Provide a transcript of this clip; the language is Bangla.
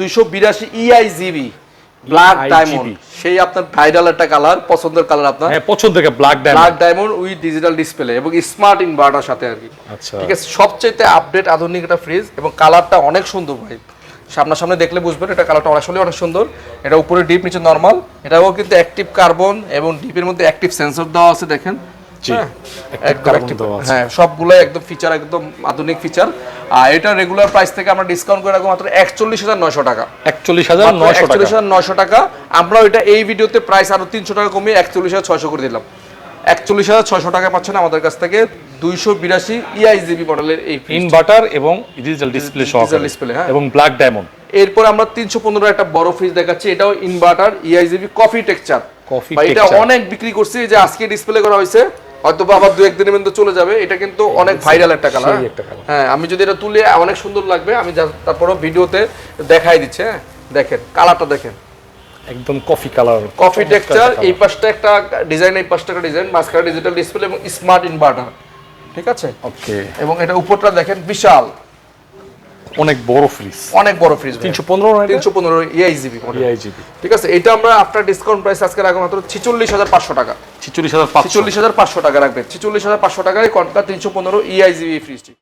দুইশো বিরাশি ইআই জিবি ব্ল্যাক ডায়মন্ড সেই আপনার ভাইরাল একটা কালার পছন্দের কালার আপনার। হ্যাঁ পছন্দ থেকে black black diamond with digital display এবং স্মার্ট ইনভার্টার সাথে আর কি। আচ্ছা। ঠিক আছে সবচেয়ে আপডেট আধুনিক একটা ফ্রিজ এবং কালারটা অনেক সুন্দর ভাই। সামনাসামনে দেখলে বুঝবেন এটা কালারটা আসলে অনেক সুন্দর। এটা উপরে ডিপ নিচে নর্মাল এটাও কিন্তু অ্যাক্টিভ কার্বন এবং ডিপের মধ্যে অ্যাক্টিভ সেন্সর দেওয়া আছে দেখেন। হ্যাঁ, একদম। হ্যাঁ সবগুলো একদম ফিচার একদম আধুনিক ফিচার আর এটা রেগুলার প্রাইস থেকে আমরা ডিসকাউন্ট করে রাখব মাত্র একচল্লিশ হাজার নয়শো টাকা। একচল্লিশ হাজার একচল্লিশ হাজার নয়শো টাকা। এই ভিডিওতে প্রাইস আরও তিনশো টাকা কমিয়ে একচল্লিশ হাজার ছয়শো করে দিলাম। একচল্লিশ হাজার ছয়শো টাকা পাচ্ছেন আমাদের কাছ থেকে দুইশো বিরাশি ইআইজিবি মডেলের এই ইনভার্টার এবং ডিজিটাল ডিসপ্লে digital হ্যাঁ। এবং ব্ল্যাক ডায়মন্ড এরপর আমরা তিনশো পনেরো একটা বড় ফ্রিজ দেখাচ্ছি। এটাও ইনভার্টার ইআইজিবি কফি টেক্সচার Coffee এটা অনেক বিক্রি করছি যে আজকে ডিসপ্লে করা হয়েছে। হয়তো বা আবার দু একদিনের মধ্যে চলে যাবে এটা কিন্তু অনেক ভাইরাল একটা কালার। হ্যাঁ আমি যদি এটা তুলে অনেক সুন্দর লাগবে আমি তারপরও ভিডিওতে দেখাই দিচ্ছে হ্যাঁ দেখেন কালারটা দেখেন। একদম কফি কালার কফি টেক্সচার এই পাশটা একটা ডিজাইন এই পাশটা একটা ডিজাইন মাঝখানে ডিজিটাল ডিসপ্লে এবং স্মার্ট ইনভার্টার ঠিক আছে? ওকে এবং এটা উপরটা দেখেন বিশাল। অনেক বড় ফ্রিজ অনেক বড় ফ্রিজ তিনশো পনেরো তিনশো পনেরো ইআইজিবি ইআইজিবি ঠিক আছে এটা আমরা আফটার ডিসকাউন্ট প্রাইস আজকে রাখব মাত্র ছিচল্লিশ হাজার পাঁচশো টাকা। ছিচল্লিশ হাজার পাঁচশো। টাকা রাখবেন। ছিচল্লিশ হাজার পাঁচশো টাকায় কনকা তিনশো পনেরো ইআইজিবি ফ্রিজটি